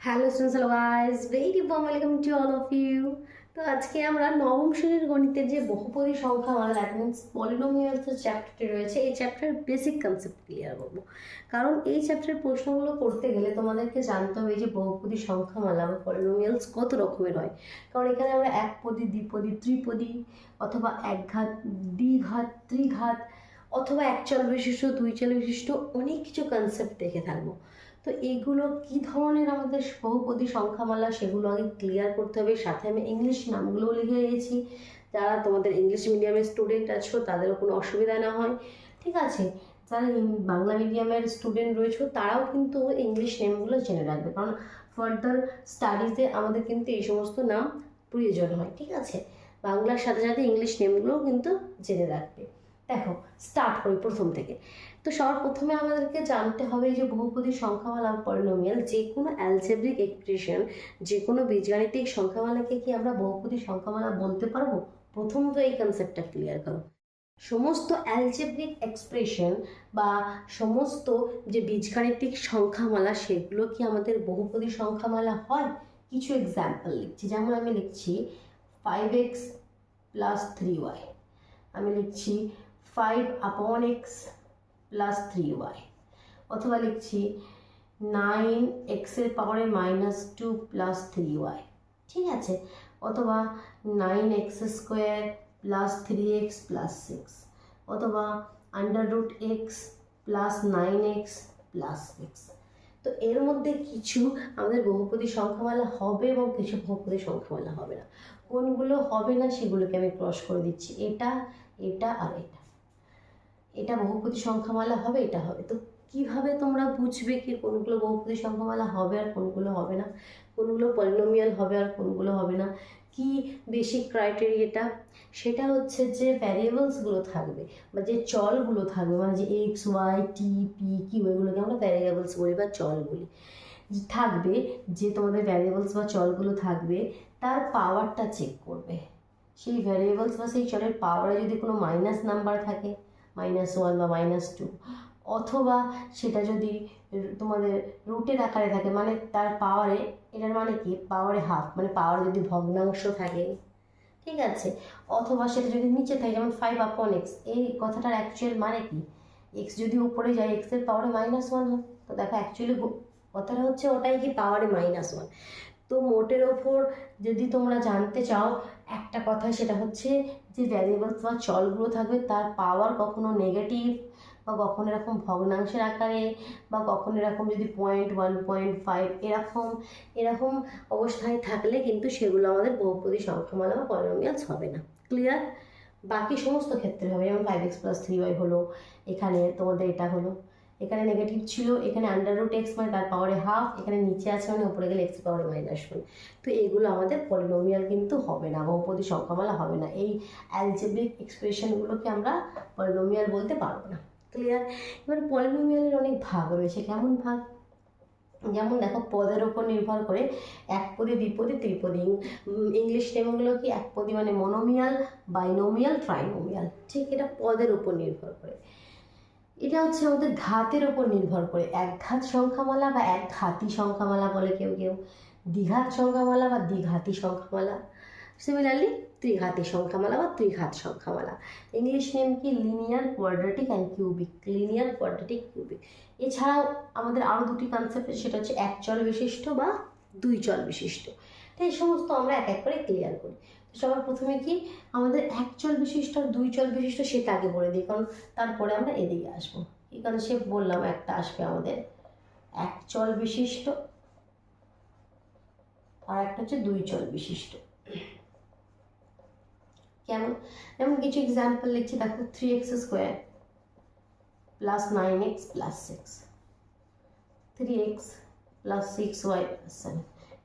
Hello students hello very warm welcome to all of you তো আজকে আমরা নবম শ্রেণির গণিতের যে বহুপদী সংখ্যা মানে দ্যাট মিনস পলিনোমিয়ালস চ্যাপ্টারটি রয়েছে, এই চ্যাপ্টারের বেসিক কনসেপ্ট ক্লিয়ার করব। কারণ এই চ্যাপ্টারের প্রশ্নগুলো করতে গেলে তোমাদেরকে জানতে হবে যে বহুপদী সংখ্যামালা বা পলিনোমিয়ালস কত রকমের হয়। কারণ এখানে আমরা একপদী, দ্বিপদী, ত্রিপদী অথবা একঘাত, দ্বিঘাত, ত্রিঘাত অথবা এক চল বিশিষ্ট দুই চল বিশিষ্ট অনেক কিছু কনসেপ্ট দেখে থাকব। তো এগুলো কি ধরনের আমাদের বহুপদী সংখ্যামালা সেগুলো আগে ক্লিয়ার করতে হবে। সাথে আমি ইংলিশ নামগুলোও লিখে রেখেছি। যারা তোমাদের ইংলিশ মিডিয়ামের স্টুডেন্ট আছো, তাদেরও কোনো অসুবিধা না হয়। ঠিক আছে? যারা বাংলা মিডিয়ামের স্টুডেন্ট রয়েছে, তারাও কিন্তু ইংলিশ নেমগুলো জেনে রাখবে। কারণ ফার্দার স্টাডিজে আমাদের কিন্তু এই সমস্ত নাম প্রয়োজন হয়। ঠিক আছে? বাংলার সাথে সাথে ইংলিশ নেমগুলোও কিন্তু জেনে রাখবে। দেখো স্টার্ট করি প্রথম থেকে। তো সবার প্রথমে আমাদেরকে জানতে হবে যে বহুপদী সংখ্যামালা পলিনোমিয়াল, যে কোনো অ্যালজেব্রিক এক্সপ্রেশন যে কোনো বীজগাণিতিক সংখ্যামালাকে কি আমরা বহুপদী সংখ্যামালা বলতে পারব? তো এই কনসেপ্টটা ক্লিয়ার করো। সমস্ত অ্যালজেব্রিক এক্সপ্রেশন বা সমস্ত যে বীজগাণিতিক সংখ্যামালা, সেগুলো কি আমাদের বহুপদী সংখ্যামালা হয়? কিছু এক্সাম্পল লিখছি। যেমন আমি লিখছি five X plus three Y আমি লিখছি ফাইভ আপন এক্স প্লাস থ্রি ওয়াই অথবা লিখছি নাইন এক্সের পাওয়ারে minus two plus three Y ঠিক আছে? অথবা nine X square plus three X plus six অথবা under root X plus nine X plus six তো এর মধ্যে কিছু আমাদের বহুপদী সংখ্যামালা হবে এবং কিছু বহুপদী সংখ্যামালা হবে না। কোনগুলো হবে না সেগুলোকে আমি ক্রস করে দিচ্ছি। এটা এটা আর এটা। এটা বহুপতি সংখ্যামালা হবে, এটা হবে। তো কীভাবে তোমরা বুঝবে কি কোনগুলো বহুপতি সংখ্যামালা হবে আর কোনগুলো হবে না? কোনগুলো পলিনোমিয়াল হবে আর কোনগুলো হবে না? কি বেসিক ক্রাইটেরিয়াটা সেটা হচ্ছে যে ভ্যারিয়েবলসগুলো থাকবে বা যে চলগুলো থাকবে মানে যে X Y T P Q এগুলোকে আমরা ভ্যারিয়েবলস বলি বা চল বলি। থাকবে যে তোমাদের ভ্যারিয়েবলস বা চলগুলো থাকবে, তার পাওয়ারটা চেক করবে। সেই ভ্যারিয়েবলস বা সেই চলের পাওয়ারে যদি কোনো মাইনাস নাম্বার থাকে মাইনাস ওয়ান বা মাইনাস টু অথবা সেটা যদি তোমাদের রুটের আকারে থাকে মানে তার পাওয়ারে এটার মানে কি? পাওয়ারে হাফ মানে পাওয়ারে যদি ভগ্নাংশ থাকে, ঠিক আছে? অথবা সেটা যদি নিচে থাকে, যেমন ফাইভ আপন এক্স এই কথাটার অ্যাকচুয়াল মানে কি? এক্স যদি উপরে যায় এক্সের পাওয়ারে মাইনাস ওয়ান হয়। তো দেখো অ্যাকচুয়ালি কথাটা হচ্ছে ওটাই কি পাওয়ারে মাইনাস ওয়ান তো মোটের ওপর যদি তোমরা জানতে চাও, একটা কথা সেটা হচ্ছে যে ভ্যারিয়েবলস বা চলগুলো থাকবে, তার পাওয়ার কখনো নেগেটিভ বা কখনো এরকম ভগ্নাংশের আকারে বা কখনো এরকম যদি পয়েন্ট ওয়ান পয়েন্ট ফাইভ এরকম এরকম অবস্থায় থাকলে কিন্তু সেগুলো আমাদের বহুপদী সংখ্যামালা বা পলিনোমিয়ালস হবে না। ক্লিয়ার বাকি সমস্ত ক্ষেত্রে হবে, যেমন five X plus three Y হলো, এখানে তোমাদের এটা হলো। এখানে নেগেটিভ ছিল, এখানে আন্ডার রুট এক্স মানে তার পাওয়ারে হাফ এখানে নিচে আছে মানে উপরে গেলে এক্স পাওয়ারে মাইনাস ওয়ান তো এগুলো আমাদের পলিনোমিয়াল কিন্তু হবে না, বহুপদী সংখ্যামালা হবে না। এই অ্যালজেব্রিক এক্সপ্রেশনগুলোকে আমরা পলিনোমিয়াল বলতে পারব না। ক্লিয়ার এবার পলিনোমিয়ালের অনেক ভাগ রয়েছে, কেমন ভাগ? যেমন দেখো, পদের ওপর নির্ভর করে একপদী দ্বিপদী ত্রিপদী। ইংলিশ নেমগুলো কি? একপদী মানে মনোমিয়াল বাইনোমিয়াল ট্রাইনোমিয়াল ঠিক, এটা পদের উপর নির্ভর করে। এটা হচ্ছে আমাদের ঘাতের ওপর নির্ভর করে। এক ঘাত সংখ্যামালা বা এক ঘাতি সংখ্যামালা বলে কেউ কেউ। দ্বিঘাত সংখ্যামালা বা দ্বিঘাতি সংখ্যামালা। সিমিলারলি ত্রিঘাতি সংখ্যামালা বা ত্রিঘাত সংখ্যামালা। ইংলিশ নেম কি? Linear quadratic and cubic linear quadratic cubic এছাড়াও আমাদের আরও দুটি কনসেপ্ট সেটা হচ্ছে এক চল বিশিষ্ট বা দুই চল বিশিষ্ট তো এই সমস্ত আমরা এক এক করে ক্লিয়ার করি। সবার প্রথমে কি? আমাদের এক চল বিশিষ্ট আর দুই চল বিশিষ্ট সেটা আগে বলে দিই, কারণ তারপরে আমরা এদিকে আসব। এই কারণে সে বললাম, একটা আসবে আমাদের। এক চল বিশিষ্ট আর একটা হচ্ছে দুই চল বিশিষ্ট। কেমন? যেমন কিছু এক্সাম্পল লিখছি, দেখো three X square plus nine X plus six three X plus six Y plus seven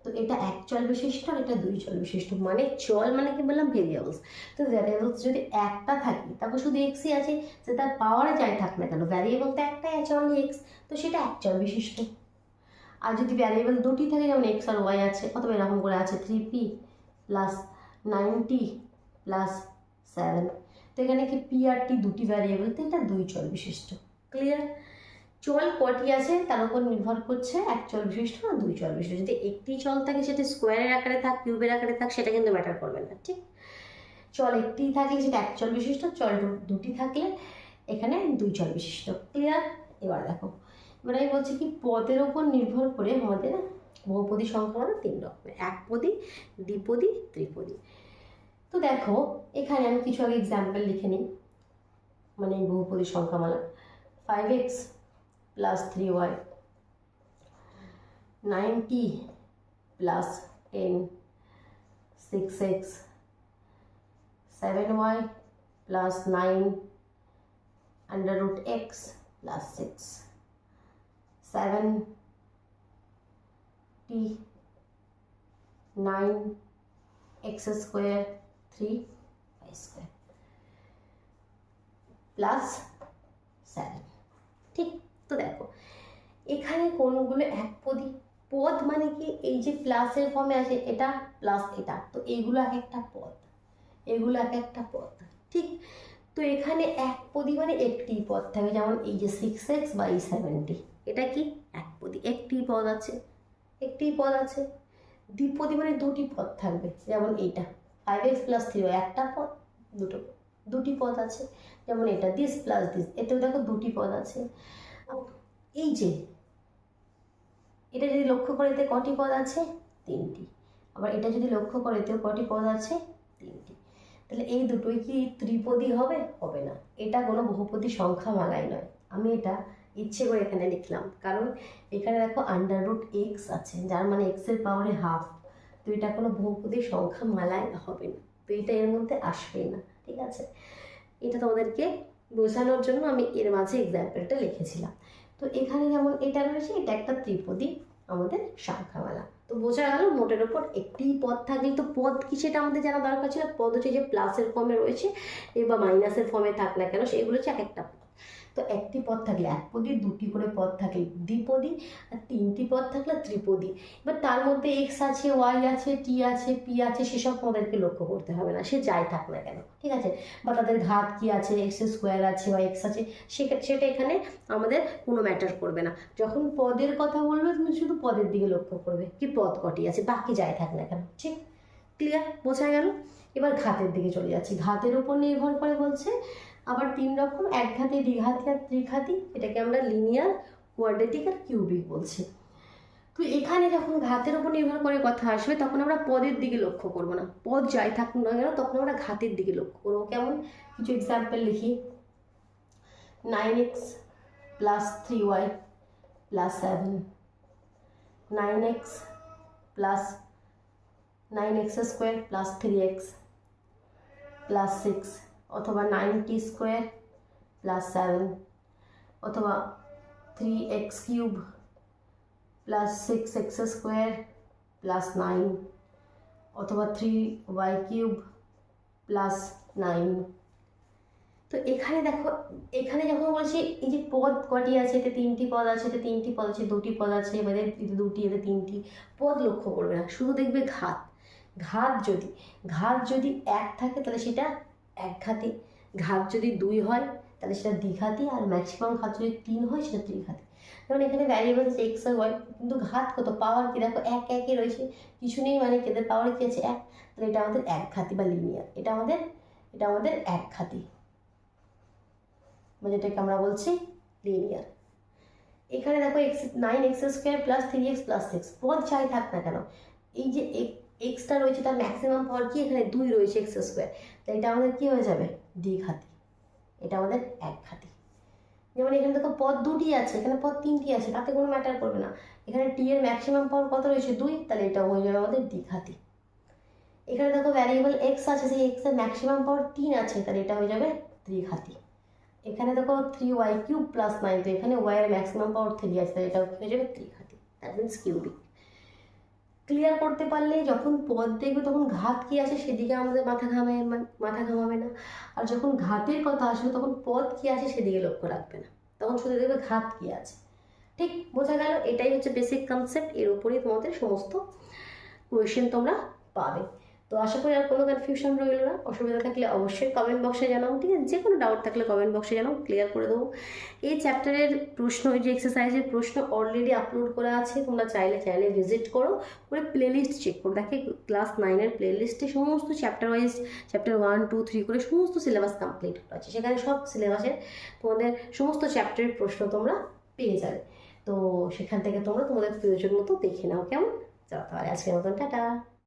তো এটা এক চল বিশিষ্ট আর এটা দুই চল বিশিষ্ট। মানে চল মানে কি বললাম? ভেরিয়েবলস তো ভ্যারিয়েবলস যদি একটা থাকে, তারপর শুধু এক্সই আছে, যে তার পাওয়ারে যাই থাক না কেন ভ্যারিয়েবল তো একটাই আছে অনলি এক্স তো সেটা এক চল বিশিষ্ট। আর যদি ভ্যারিয়েবল দুটি থাকে, যেমন এক্স আর ওয়াই আছে অথবা এরকম করে আছে three P plus ninety plus seven তো এখানে কি পি আর টি দুটি ভ্যারিয়েবল তো এটা দুই চল বিশিষ্ট। ক্লিয়ার চল কটি আছে তার উপর নির্ভর করছে এক চল বিশিষ্ট না দুই চল বিশিষ্ট। যদি একটি চল থাকে সেটা স্কোয়ারের আকারে থাক কিউবের আকারে থাক, সেটা কিন্তু ম্যাটার করবে না, ঠিক? চল একটি থাকলে সেটা এক চল বিশিষ্ট চল দুটি থাকলে এখানে দুই চল বিশিষ্ট। ক্লিয়ার এবার দেখো। এবার আমি বলছি কি, পদের ওপর নির্ভর করে আমাদের বহুপদী সংখ্যা মানে তিন রকমের। একপদী দ্বিপদী, ত্রিপদী। তো দেখো, এখানে আমি কিছু আগে এক্সাম্পল লিখে নিই। মানে বহুপদী সংখ্যামালা five X plus 3y 90 plus 10 6x 7y plus 9 under root x plus 6 7 t 9 x square 3 y square. Plus seven তো দেখো, এখানে কোনগুলো এক পদী পদ মানে কি? এই যে প্লাসের ফর্মে আছে, এটা প্লাস এটা। তো এইগুলো এক একটা পদ। এগুলো এক একটা পদ। ঠিক? তো এখানে এক পদী মানে একটি পদ থাকে, যেমন এই যে সিক্স এক্স বা এই সেভেন্টি এটা কি? এক পদী একটি পদ আছে। একটি পদ আছে। দ্বিপদী মানে দুটি পদ থাকবে, যেমন এইটা। ফাইভ এক্স প্লাস থ্রি একটা পদ, দুটো দুটি পদ আছে, যেমন এটা। দিস প্লাস দিস এতেও দেখো দুটি পদ আছে। এই যে, এটা যদি লক্ষ্য করে এতে কটি পদ আছে? তিনটি। আবার এটা যদি লক্ষ্য করে কটি পদ আছে? তিনটি। তাহলে এই দুটোই কি ত্রিপদী হবে? হবে না। এটা কোনো বহুপদী সংখ্যা মালায় নয়। আমি এটা ইচ্ছে করে এখানে লিখলাম। কারণ এখানে দেখো আন্ডার রুট এক্স আছে, যার মানে এক্সের পাওয়ারে হাফ তো এটা কোনো বহুপদী সংখ্যা মালায় হবে না। তো এটা এর মধ্যে আসবেই না। ঠিক আছে? এটা তোমাদেরকে বোঝানোর জন্য আমি এর মাঝে এক্সাম্পলটা লিখেছিলাম। তো এখানে যেমন এটা রয়েছে, এটা একটা ত্রিপদী আমাদের সংখ্যাওয়ালা তো বোঝা গেল মোটের ওপর একটি পদ থাকলে, তো পদ কি সেটা আমাদের জানা দরকার ছিল? পদ হচ্ছে যে প্লাসের ফর্মে রয়েছে বা মাইনাসের ফর্মে থাক না কেন, সেগুলো হচ্ছে এক একটা পদ। তো একটি পদ থাকলে এক পদী দুটি করে পদ থাকলে দ্বিপদী আর তিনটি পদ থাকলে ত্রিপদী এবার তার মধ্যে এক্স আছে ওয়াই আছে টি আছে পি আছে, সেসব আমাদেরকে লক্ষ্য করতে হবে না, সে যাই থাক না কেন, ঠিক আছে? বা তাদের ঘাত কি আছে এক্স স্কোয়ার আছে বা এক্স আছে সেটা এখানে আমাদের কোনো ম্যাটার করবে না। যখন পদের কথা বলবে, তুমি শুধু পদের দিকে লক্ষ্য করবে কি পদ কটি আছে, বাকি যাই থাক না কেন, ঠিক? ক্লিয়ার বোঝা গেল? এবার ঘাতের দিকে চলে যাচ্ছি। ঘাতের উপর নির্ভর করে বলছে আবার তিন রকম, এক ঘাতি দ্বিঘাতি আর ত্রিঘাতি, এটাকে আমরা লিনিয়ার কোয়াড্রেটিক আর কিউবিক বলছি। তো এখানে যখন ঘাতের উপর নির্ভর করে কথা আসবে, তখন আমরা পদের দিকে লক্ষ্য করব না। পদ যাই থাকুক না কেন, তখন আমরা ঘাতের দিকে লক্ষ্য করব। কেমন? কিছু এক্সাম্পল লিখি। Nine X plus three Y plus seven nine X plus nine X square plus three X plus six অথবা nine T square plus seven, অথবা three X cube plus six X square plus nine, অথবা three Y cube plus nine. তো এখানে দেখো, এখানে যখন বলছি এই যে পদ কটি আছে, এতে তিনটি পদ আছে, এতে তিনটি পদ আছে, দুটি পদ আছে, এবারে দুটি, এতে তিনটি, পদ লক্ষ্য করবে না, শুধু দেখবে ঘাত। ঘাত যদি ঘাত যদি এক থাকে, তাহলে সেটা এক ঘাতি ঘাত যদি দুই হয়, তাহলে সেটা দ্বিঘাতি আর ম্যাক্সিমাম ঘাত যদি তিন হয়, সেটা ত্রিঘাতি যেমন এখানে ভ্যারিয়েবল এক্স আর ওয়াই কিন্তু ঘাত কত? পাওয়ার কি? দেখো এক একই রয়েছে। কিছু নেই মানে এদের পাওয়ার কি আছে? এক। তাহলে এটা আমাদের এক ঘাতি বা লিনিয়ার এটা আমাদের এটা আমাদের এক ঘাতি মানে যেটাকে আমরা বলছি লিনিয়ার এখানে দেখো X nine X square plus three X plus six পদ চাই থাক না কেন, এই যে এক্সটা রয়েছে, তার ম্যাক্সিমাম পাওয়ার কি? এখানে দুই রয়েছে এক্স স্কোয়ার তাই এটা আমাদের কী হয়ে যাবে? দ্বিঘাতি এটা আমাদের এক ঘাতি যেমন এখানে দেখো, পদ দুটি আছে, এখানে পদ তিনটি আছে, তাতে কোনো ম্যাটার করবে না। এখানে টি এর ম্যাক্সিমাম পাওয়ার কত রয়েছে? দুই, তাহলে এটা হয়ে যাবে আমাদের দ্বিঘাতি এখানে দেখো ভ্যারিয়েবল এক্স আছে, সেই এক্সের ম্যাক্সিমাম পাওয়ার তিন আছে, তাহলে এটা হয়ে যাবে ত্রিঘাতি এখানে দেখো three Y cube plus nine তো এখানে ওয়াই এর ম্যাক্সিমাম পাওয়ার থ্রি আছে, তাহলে এটা হয়ে যাবে? ত্রিঘাতি দ্যাট মিনস কিউবিক ক্লিয়ার করতে পারলে যখন পদ দেখবে তখন ঘাত কি আছে সেদিকে আমাদের মাথা ঘামে মাথা ঘামাবে না। আর যখন ঘাতের কথা আসবে তখন পদ কি আছে সেদিকে লক্ষ্য রাখবে না। তখন শুধু দেখবে ঘাত কি আছে। ঠিক বোঝা গেল? এটাই হচ্ছে বেসিক কনসেপ্ট এর উপরেই তোমাদের সমস্ত কোয়েশ্চেন তোমরা পাবে। তো আশা করি আর কোনো কনফিউশন রইল না। অসুবিধা থাকলে অবশ্যই কমেন্ট বক্সে জানাও, ঠিক আছে? যে কোনো ডাউট থাকলে কমেন্ট বক্সে জানাও ক্লিয়ার করে দেবো। এই চ্যাপ্টারের প্রশ্ন ওই যে এক্সারসাইজের প্রশ্ন অলরেডি আপলোড করা আছে। তোমরা চাইলে চ্যানেলে ভিজিট করো, করে প্লেলিস্ট চেক করো। দেখে ক্লাস নাইনের প্লেলিস্টে সমস্ত chapter wise chapter one two three করে সমস্ত সিলেবাস কমপ্লিট করা আছে। সেখানে সব সিলেবাসের তোমাদের সমস্ত চ্যাপ্টারের প্রশ্ন তোমরা পেয়ে যাবে। তো সেখান থেকে তোমরা তোমাদের প্রয়োজন মতো দেখে নাও, কেমন? চলো তাহলে আজকের মতন, টাটা।